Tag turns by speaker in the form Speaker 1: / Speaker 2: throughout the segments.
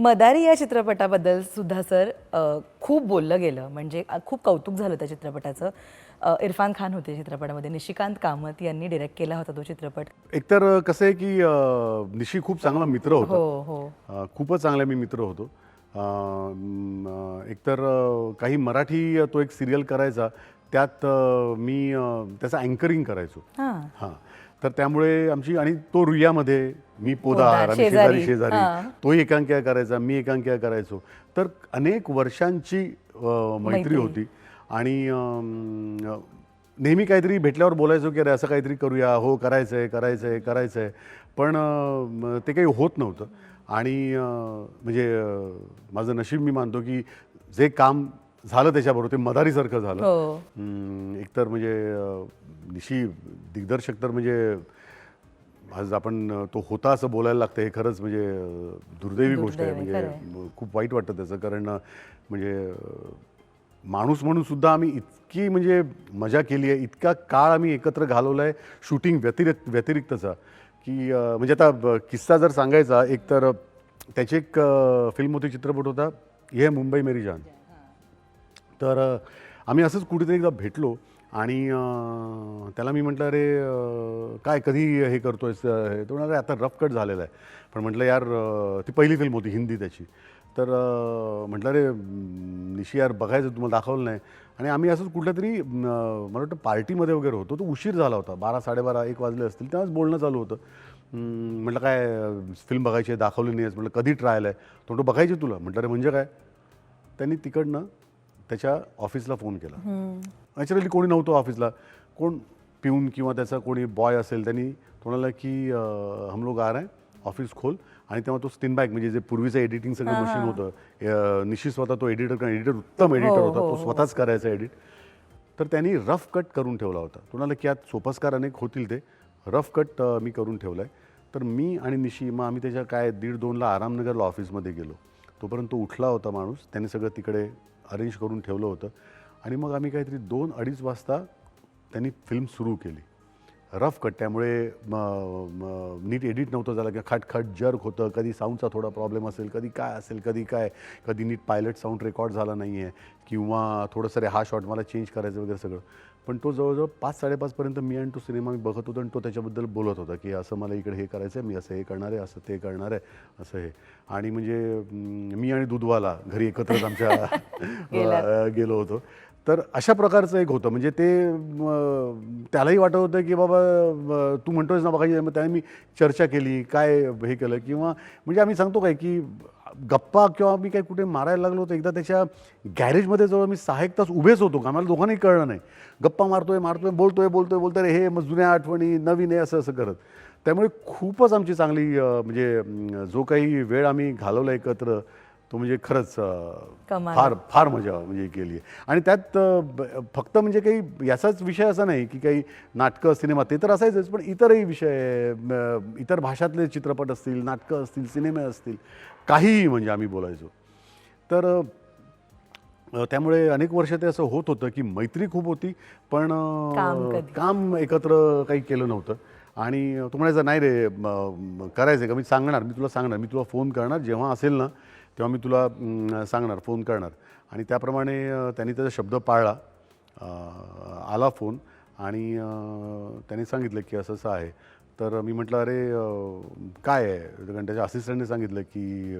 Speaker 1: मदारी या चित्रपटाबद्दल सुद्धा सर खूप बोललं गेलं. म्हणजे खूप कौतुक झालं त्या चित्रपटाचं. इरफान खान होते चित्रपटामध्ये. निशिकांत कामत यांनी डिरेक्ट केला होता तो चित्रपट.
Speaker 2: एकतर कसं आहे की निशी खूप चांगला मित्र होता.
Speaker 1: हो हो.
Speaker 2: खूपच चांगले मी मित्र होतो. एकतर काही मराठी तो एक सिरियल करायचा. त्यात मी त्याचं अँकरिंग करायचो.
Speaker 1: हां.
Speaker 2: तर त्यामुळे आमची आणि तो रुईयामध्ये मी पोदार आम्ही
Speaker 1: शेजारी.
Speaker 2: शेजारी. तोही एकांकिका करायचा मी एकांकिका करायचो तर अनेक वर्षांची मैत्री. होती आणि नेहमी काहीतरी भेटल्यावर बोलायचो की अरे असं काहीतरी करूया हो करायचं आहे करायचं आहे करायचं आहे पण ते काही होत नव्हतं आणि म्हणजे माझं नशीब मी मानतो की जे काम झालं त्याच्याबरोबर ते मदारीसारखं झालं.
Speaker 1: हो.
Speaker 2: हम्म, एकतर म्हणजे अ, निशी दिग्दर्शक तर म्हणजे आज आपण अ, तो होता असं बोलायला लागतं हे खरंच म्हणजे अ, दुर्दैवी गोष्ट आहे.
Speaker 1: दुर्दैवी,
Speaker 2: म्हणजे खूप वाईट वाटतं त्याचं कारण अ, म्हणजे अ, माणूस म्हणून सुद्धा आम्ही इतकी म्हणजे मजा केली आहे इतका काळ आम्ही एकत्र घालवला आहे शूटिंग व्यतिरिक्त व्यतिरिक्तचा. की अ, म्हणजे आता ब- किस्सा जर सांगायचा एक तर अ, त्याची एक फिल्म होती चित्रपट होता हे मुंबई मेरी जान. तर आम्ही असंच कुठेतरी एकदा भेटलो आणि त्याला मी म्हटलं अरे काय कधी हे करतो आहे हे तो म्हणाले आता रफ कट झालेला आहे. पण म्हटलं यार ती पहिली फिल्म होती हिंदी त्याची. तर म्हटलं अरे निशी यार बघायचं तुम्हाला दाखवलं नाही. आणि आम्ही असंच कुठल्या तरी मला वाटतं पार्टीमध्ये वगैरे होतो. तो उशीर झाला होता. बारा साडेबारा एक वाजले असतील. तेव्हाच बोलणं चालू होतं. म्हटलं काय फिल्म बघायची आहे दाखवली नाही आहेस म्हटलं कधी ट्रायल आहे? तो म्हणतो बघायची तुला. म्हटलं अरे म्हणजे काय? त्यांनी तिकडनं त्याच्या ऑफिसला फोन केला. नॅचरली कोणी नव्हतं ऑफिसला. कोण पिऊन किंवा त्याचा कोणी बॉय असेल त्यांनी तो म्हणाला की हम लोग आ रहे ऑफिस खोल. आणि तेव्हा तो स्टिन बॅग म्हणजे जे पूर्वीचं एडिटिंग सगळं मशीन होतं अं, निशी स्वतः तो एडिटर एडिटर उत्तम एडिटर
Speaker 1: हो,
Speaker 2: होता
Speaker 1: हो,
Speaker 2: तो
Speaker 1: हो.
Speaker 2: स्वतःच करायचा एडिट तर त्यांनी रफ कट करून ठेवला होता. तो म्हणाला की यात सोपस्कार अनेक होतील ते. रफ कट मी करून ठेवला आहे तर मी आणि निशी मग आम्ही त्याच्या काय दीड दोनला आरामनगरला ऑफिसमध्ये गेलो. तोपर्यंत तो उठला होता माणूस. त्याने सगळं तिकडे अरेंज करून ठेवलं होतं. आणि मग आम्ही काहीतरी दोन अडीच वाजता त्यांनी फिल्म सुरू केली. रफ कट त्यामुळे नीट एडिट नव्हतं झालं किंवा खटखट जर्क होतं. कधी साऊंडचा थोडा प्रॉब्लेम असेल कधी काय असेल कधी काय. कधी नीट पायलट साऊंड रेकॉर्ड झाला नाही आहे किंवा थोडंसं रे हा शॉट मला चेंज करायचं वगैरे सगळं. पण तो जवळजवळ पाच साडेपाचपर्यंत मी आणि तो सिनेमा मी बघत होतो आणि तो त्याच्याबद्दल बोलत होता की असं मला इकडे हे करायचं आहे मी असं हे करणार आहे असं ते करणार आहे असं हे. आणि म्हणजे मी आणि दुधवाला घरी एकत्रच आमच्या गेलो. होतो. तर अशा प्रकारचं एक होतं. म्हणजे ते त्यालाही वाटत होतं की बाबा तू म्हणतोयस ना बघायची मग त्याने मी चर्चा केली काय हे केलं किंवा म्हणजे आम्ही सांगतो काय की गप्पा किंवा मी काय कुठे मारायला लागलो होतो एकदा त्याच्या गॅरेजमध्ये जवळ मी सहा एक तास उभेच होतो. का आम्हाला दोघांनाही कळलं नाही. गप्पा मारतोय मारतोय बोलतोय बोलतोय बोलतोय. रे हे मग जुन्या आठवणी नवीन आहे असं असं करत. त्यामुळे खूपच आमची चांगली म्हणजे जो काही वेळ आम्ही घालवला एकत्र तो म्हणजे खरंच. फार फार मजा म्हणजे केली आहे. आणि त्यात फक्त म्हणजे काही याचाच विषय असा नाही की काही नाटकं सिनेमा ते तर असायचंच पण इतरही विषय इतर भाषातले चित्रपट असतील नाटकं असतील सिनेमे असतील काहीही म्हणजे आम्ही बोलायचो. तर त्यामुळे अनेक वर्ष ते असं होत होतं की मैत्री खूप होती पण
Speaker 1: काम
Speaker 2: एकत्र काही केलं नव्हतं. आणि तो म्हणायचा नाही रे करायचं का? मी सांगणार मी तुला सांगणार. मी तुला फोन करणार जेव्हा असेल ना तेव्हा मी तुला सांगणार फोन करणार. आणि त्याप्रमाणे त्यांनी त्याचा शब्द पाळला. आला फोन. आणि त्यांनी सांगितलं की असं असं आहे. तर मी म्हटलं अरे काय आहे? कारण त्याच्या असिस्टंटने सांगितलं की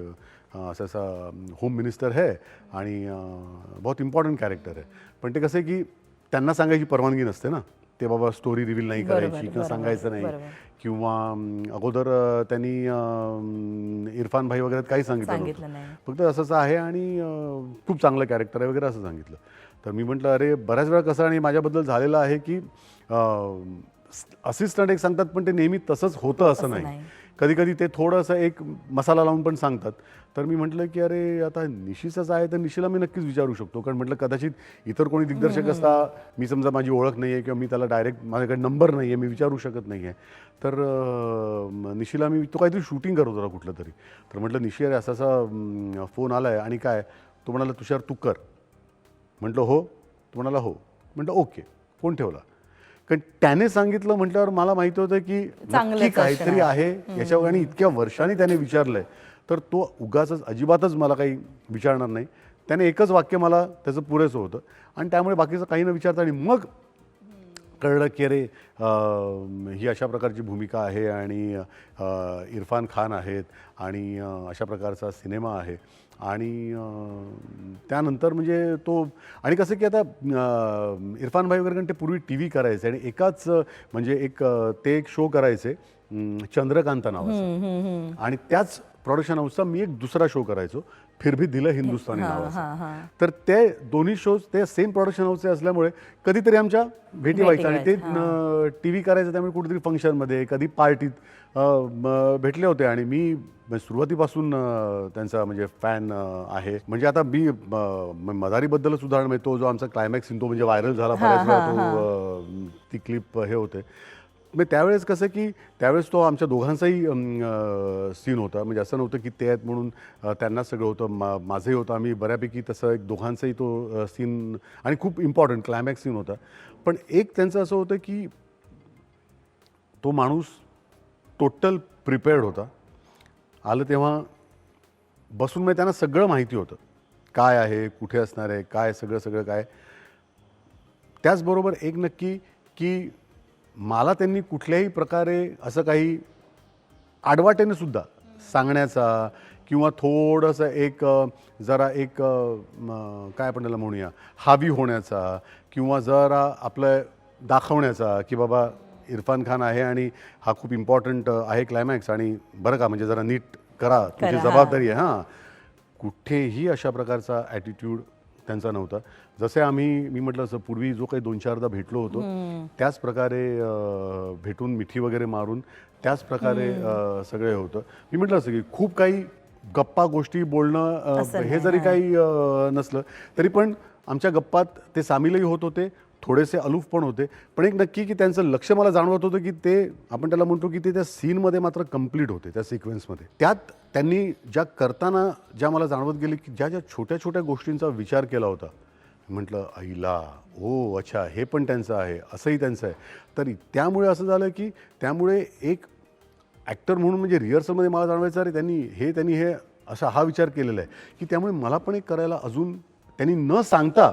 Speaker 2: असं असं होम मिनिस्टर है आणि बहुत इम्पॉर्टंट कॅरेक्टर आहे पण ते कसं आहे की त्यांना सांगायची परवानगी नसते ना. ते बाबा स्टोरी रिव्हील नाही करायची किंवा सांगायचं नाही. किंवा अगोदर त्यांनी इरफान भाई वगैरे काही सांगितलं. फक्त असंच आहे आणि खूप चांगलं कॅरेक्टर आहे वगैरे असं सांगितलं. तर मी म्हटलं अरे बऱ्याच वेळा कसं आणि माझ्याबद्दल झालेलं आहे की असिस्टंट एक सांगतात पण ते नेहमी तसंच होतं असं नाही. कधी कधी ते थोडंसं एक मसाला लावून पण सांगतात. तर मी म्हटलं की अरे आता निशीचंच आहे तर निशीला मी नक्कीच विचारू शकतो. कारण म्हटलं कदाचित इतर कोणी दिग्दर्शक असता मी समजा माझी ओळख नाही आहे किंवा मी त्याला डायरेक्ट माझ्याकडे नंबर नाही आहे मी विचारू शकत नाही आहे तर निशीला मी तो काहीतरी शूटिंग करत होता कुठलं तरी. तर म्हटलं निशी अरे असा असा फोन आला आहे आणि काय? तो म्हणाला तुषार तू कर. म्हटलं हो. तो म्हणाला हो. म्हटलं ओके. फोन ठेवला? कारण त्याने सांगितलं म्हटल्यावर मला माहिती होतं की नक्की काहीतरी. आहे. याच्यावर आणि इतक्या वर्षांनी त्याने विचारलंय. तर तो उगाच अजिबातच मला काही विचारणार नाही. त्याने एकच वाक्य मला त्याचं पुरेसं होतं. आणि त्यामुळे बाकीचं काही न विचारता आणि मग कळलं की अरे ही अशा प्रकारची भूमिका आहे आणि इरफान खान आहेत आणि अशा प्रकारचा सिनेमा आहे. आणि त्यानंतर म्हणजे तो आणि कसं की आता इरफान भाई वगैरे ते पूर्वी टी व्ही करायचे आणि एकाच म्हणजे एक ते एक शो करायचे चंद्रकांता नावाचा. आणि त्याच प्रोडक्शन हाऊसचा मी एक दुसरा शो करायचो फिर भी दिलं हिंदुस्थानी नावाचा. तर ते दोन्ही शोज ते सेम प्रोडक्शन हाऊसचे असल्यामुळे कधीतरी आमच्या भेटी व्हायच्या आणि ते टी व्ही करायचं त्यामुळे कुठेतरी फंक्शनमध्ये कधी पार्टीत भेटले होते आणि मी सुरुवातीपासून त्यांचा म्हणजे फॅन आहे. म्हणजे आता मी मदारीबद्दलच उदाहरण म्हणजे तो जो आमचा क्लायमॅक्स तो म्हणजे व्हायरल झाला बऱ्याच वेळा तो ती क्लिप हे होते. मग त्यावेळेस कसं की त्यावेळेस तो आमच्या दोघांचाही सीन होता. म्हणजे असं नव्हतं की ते आहेत म्हणून त्यांना त्यांनाच सगळं होतं. मा माझंही होतं. आम्ही बऱ्यापैकी तसं एक दोघांचाही तो सीन आणि खूप इम्पॉर्टंट क्लायमॅक्स सीन होता. पण एक त्यांचं असं होतं की तो माणूस टोटल प्रिपेअर्ड होता. आलं तेव्हा बसून मग त्यांना सगळं माहिती होतं. काय आहे कुठे असणार आहे काय सगळं सगळं काय. त्याचबरोबर एक नक्की की मला त्यांनी कुठल्याही प्रकारे असं काही आडवाटेने सुद्धा सांगण्याचा किंवा थोडंसं एक जरा एक काय आपण त्याला म्हणूया हावी होण्याचा किंवा जरा आपलं दाखवण्याचा की बाबा इरफान खान आहे आणि हा खूप इम्पॉर्टंट आहे क्लायमॅक्स आणि बरं का म्हणजे जरा नीट करा तुझी. जबाबदारी आहे हां कुठेही अशा प्रकारचा ॲटिट्यूड त्यांचा नव्हता. जसे आम्ही मी म्हटलं असं पूर्वी जो काही दोन चारदा भेटलो होतो त्याच प्रकारे भेटून मिठी वगैरे मारून त्याच प्रकारे सगळे होतं. मी म्हटलं असं की खूप काही गप्पा गोष्टी बोलणं हे जरी. काही नसलं तरी पण आमच्या गप्पात ते सामीलही होत होते. थोडेसे अलूफ पण होते. पण एक नक्की की त्यांचं लक्ष मला जाणवत होतं की ते आपण त्याला म्हणतो की ते त्या सीनमध्ये मात्र कंप्लीट होते त्या सिक्वेन्समध्ये. त्यात त्यांनी ज्या करताना ज्या मला जाणवत गेले की ज्या ज्या छोट्या छोट्या गोष्टींचा विचार केला होता. म्हटलं आईला ओ अच्छा हे पण त्यांचं आहे असंही त्यांचं आहे. तरी त्यामुळे असं झालं की त्यामुळे एक ॲक्टर म्हणून म्हणजे रिहर्सलमध्ये मला जाणवायचं अरे त्यांनी हे त्यांनी हे असा हा विचार केलेला आहे. की त्यामुळे मला पण एक करायला अजून त्यांनी न सांगता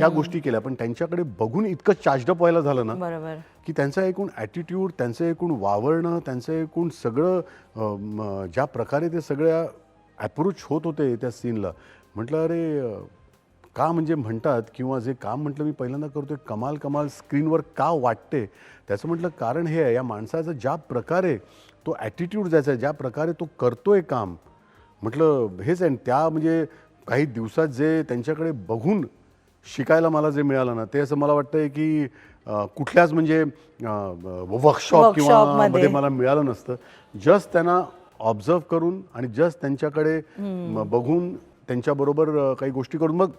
Speaker 2: या गोष्टी केल्या. पण त्यांच्याकडे बघून इतकं चार्जडअप व्हायला झालं ना
Speaker 1: बरोबर.
Speaker 2: की त्यांचा एकूण ॲटिट्यूड त्यांचं एकूण वावरणं त्यांचं एकूण सगळं ज्या प्रकारे ते सगळ्या ॲप्रोच होत होते त्या सीनला म्हटलं अरे का म्हणजे म्हणतात किंवा जे काम म्हटलं मी पहिल्यांदा करतोय कमाल कमाल स्क्रीनवर का वाटते? त्याचं म्हटलं कारण हे आहे या माणसाचं ज्या प्रकारे तो ॲटिट्यूड ज्याचा आहे ज्या प्रकारे तो करतोय काम म्हटलं हेच आहे त्या म्हणजे काही दिवसात जे त्यांच्याकडे बघून शिकायला मला जे मिळालं ना ते असं मला वाटतंय की अं, कुठल्याच म्हणजे वर्कशॉप किंवा. मध्ये मला मिळालं नसतं जस्ट त्यांना ऑब्झर्व करून आणि जस्ट त्यांच्याकडे म, बघून त्यांच्याबरोबर अं, काही गोष्टी करून मग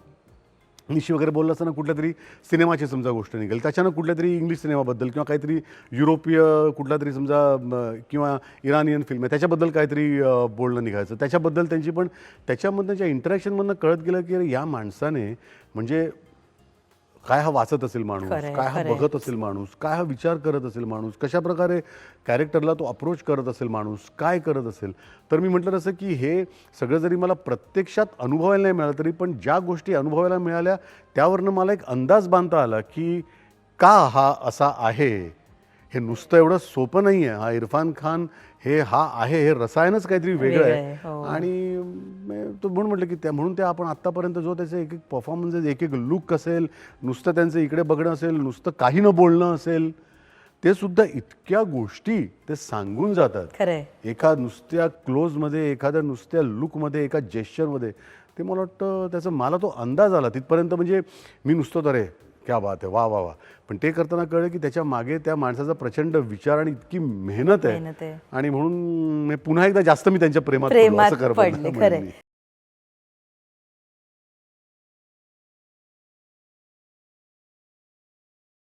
Speaker 2: निशी वगैरे बोललं असताना कुठल्या तरी सिनेमाची समजा गोष्ट निघेल. त्याच्यानं कुठल्या तरी इंग्लिश सिनेमाबद्दल किंवा काहीतरी युरोपीय कुठला तरी समजा किंवा इरानियन फिल्म आहे त्याच्याबद्दल काहीतरी बोलणं निघायचं. त्याच्याबद्दल त्यांची पण त्याच्यामधनं ज्या इंटरॅक्शनमधनं कळत गेलं की अरे या माणसाने म्हणजे काय हा वाचत असेल माणूस? काय हा. बघत असेल माणूस? काय हा विचार करत असेल माणूस? कशा प्रकारे कॅरेक्टरला तो अप्रोच करत असेल माणूस? काय करत असेल? तर मी म्हटलं तसं की हे सगळं जरी मला प्रत्यक्षात अनुभवायला नाही मिळालं तरी पण ज्या गोष्टी अनुभवायला मिळाल्या त्यावरनं मला एक अंदाज बांधता आला की का हा असा आहे? हे नुसतं एवढं सोपं नाही आहे हा इरफान खान हे हा आहे हे रसायनच काहीतरी वेगळं
Speaker 1: आहे, हो.
Speaker 2: आणि म- तो म्हणून म्हटलं की त्या म्हणून ते आपण आत्तापर्यंत जो त्याचे एक एक परफॉर्मन्सेस एक एक लुक असेल नुसतं त्यांचं इकडे बघणं असेल नुसतं काही न बोलणं असेल ते सुद्धा इतक्या गोष्टी ते सांगून जातात. एका नुसत्या क्लोजमध्ये एखाद्या नुसत्या लुकमध्ये एका जेस्चरमध्ये ते मला वाटतं त्याचा मला तो अंदाज आला तिथपर्यंत. म्हणजे मी नुसतं तर क्या बात आहे वा वा वा पण ते करताना कळलं की त्याच्यामागे त्या माणसाचा प्रचंड विचार आणि इतकी मेहनत आहे. आणि म्हणून मी पुन्हा एकदा जास्त मी त्यांच्या प्रेमात असं